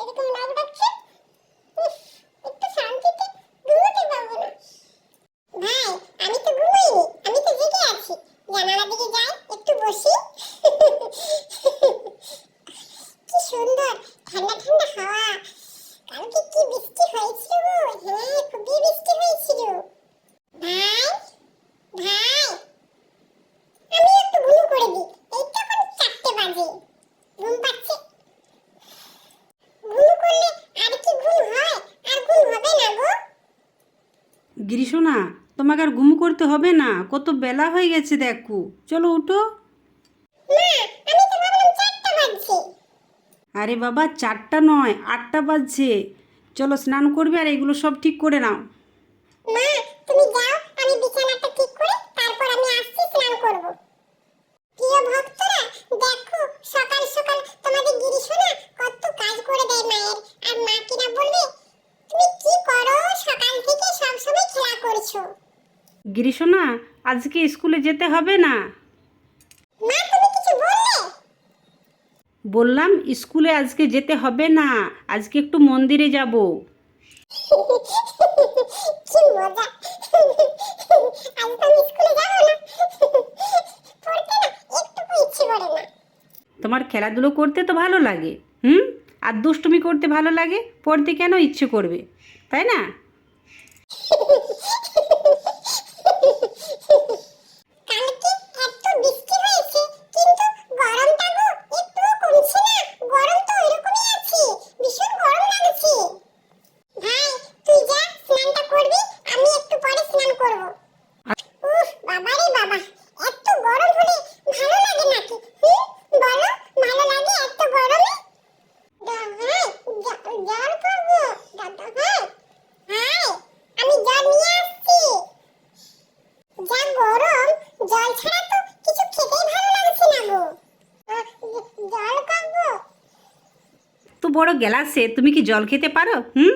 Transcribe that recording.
এরকম লাগ ডাকছে একটু শান্তিতে ঘুমোতে পারব না। ভাই, আমি তো ঘুমোইনি, আমি তো জেগে আছি। জানালা দিকে যাই, একটু বসি। তোমাকে আর ঘুম করতে হবে না। কত বেলা হয়ে গেছে দেখো। চলো উঠো। আরে বাবা চারটা নয় আটটা বাজছে। চলো স্নান করবে আর এগুলো সব ঠিক করে নাও। মা তুমি যাও আমি বিছানাটা ঠিক করে তারপর আমি আসছি স্নান করব প্রিয় ভক্তরা দেখো সকাল সকাল তোমাদের গিরিশোনা কত কাজ করে দেয় মায়ের আর মা কিনা বলবে তুমি কি করো সকাল থেকে সব সময় খেলা করছ গিরিশোনা আজকে স্কুলে যেতে হবে না? বললাম স্কুলে আজকে যেতে হবে না আজকে একটু মন্দিরে যাব। তোমার খেলাধুলো করতে তো ভালো লাগে হুম? আর দুষ্টুমি করতে ভালো লাগে পড়তে কেন ইচ্ছে করবে তাই না কালকে এত বৃষ্টি হয়েছে কিন্তু গরমটা গো একটুও কমছে না গরম তো এরকমই আছে ভীষণ গরম লাগছে ভাই তুই যা স্নানটা করবি আমি একটু পরে স্নান করব উফ বাবা রে বাবা এত গরম হলে ভালো লাগে নাকি হুম বলো ভালো লাগে এত গরমে দাদা ভাই জল খাব দাদা ভাই হাই আমি জল নিয়ে আসছি যা গরম জল ছাড়া তো কিছু ভালো লাগছে না গো। জল খাব তো বড় গেলাসে তুমি কি জল খেতে পারো, হুম?